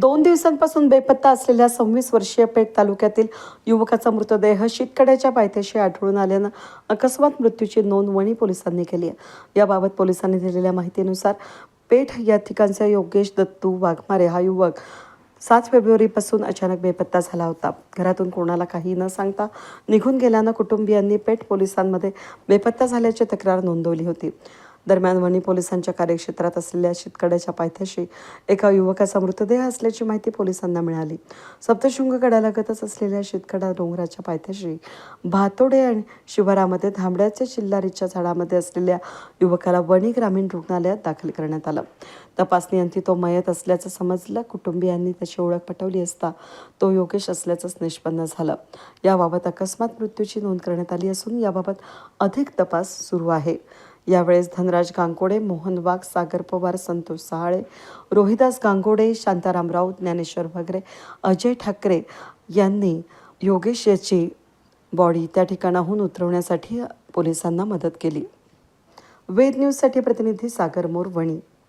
दोन दिवसांपासून बेपत्ता असलेल्या सव्वीस वर्षीय पेठ तालुक्यातील युवकाचा मृतदेह शितकड्याच्या पायथ्याशी आढळून आल्यानं अकस्मात मृत्यूची नोंद वणी पोलिसांनी केली आहे. याबाबत पोलिसांनी दिलेल्या माहितीनुसार पेठ या ठिकाणचा योगेश दत्तू वाघमारे हा युवक सात फेब्रुवारीपासून अचानक बेपत्ता झाला होता. घरातून कोणाला काही न सांगता निघून गेल्यानं कुटुंबियांनी पेठ पोलिसांमध्ये बेपत्ता झाल्याची तक्रार नोंदवली होती. दरम्यान वणी पोलिसांच्या कार्यक्षेत्रात असलेल्या शेतकड्याच्या पायथ्याशी एका युवकाचा मृतदेह असल्याची माहिती पोलिसांना मिळाली. सप्तशृंग गडालगतच असलेल्या शेतकडा डोंगराच्या पायथ्याशी भातोडे आणि शिवारामध्ये धांबड्याच्या चिल्लारीच्या झाडामध्ये असलेल्या युवकाला वणी ग्रामीण रुग्णालयात दाखल करण्यात आलं. तपासणीअंती तो मयत असल्याचं समजलं. कुटुंबियांनी त्याची ओळख पटवली असता तो योगेश असल्याचंच निष्पन्न झालं. याबाबत अकस्मात मृत्यूची नोंद करण्यात आली असून याबाबत अधिक तपास सुरू आहे. यावेळेस धनराज गांगोडे मोहन वाघ सागर पवार संतोष सहाळे रोहिदास गांगोडे शांताराम राऊत ज्ञानेश्वर भगरे अजय ठाकरे यांनी योगेश याची बॉडी त्या ठिकाणाहून उतरवण्यासाठी पोलिसांना मदत केली. वेद न्यूजसाठी प्रतिनिधी सागर मोरवणी.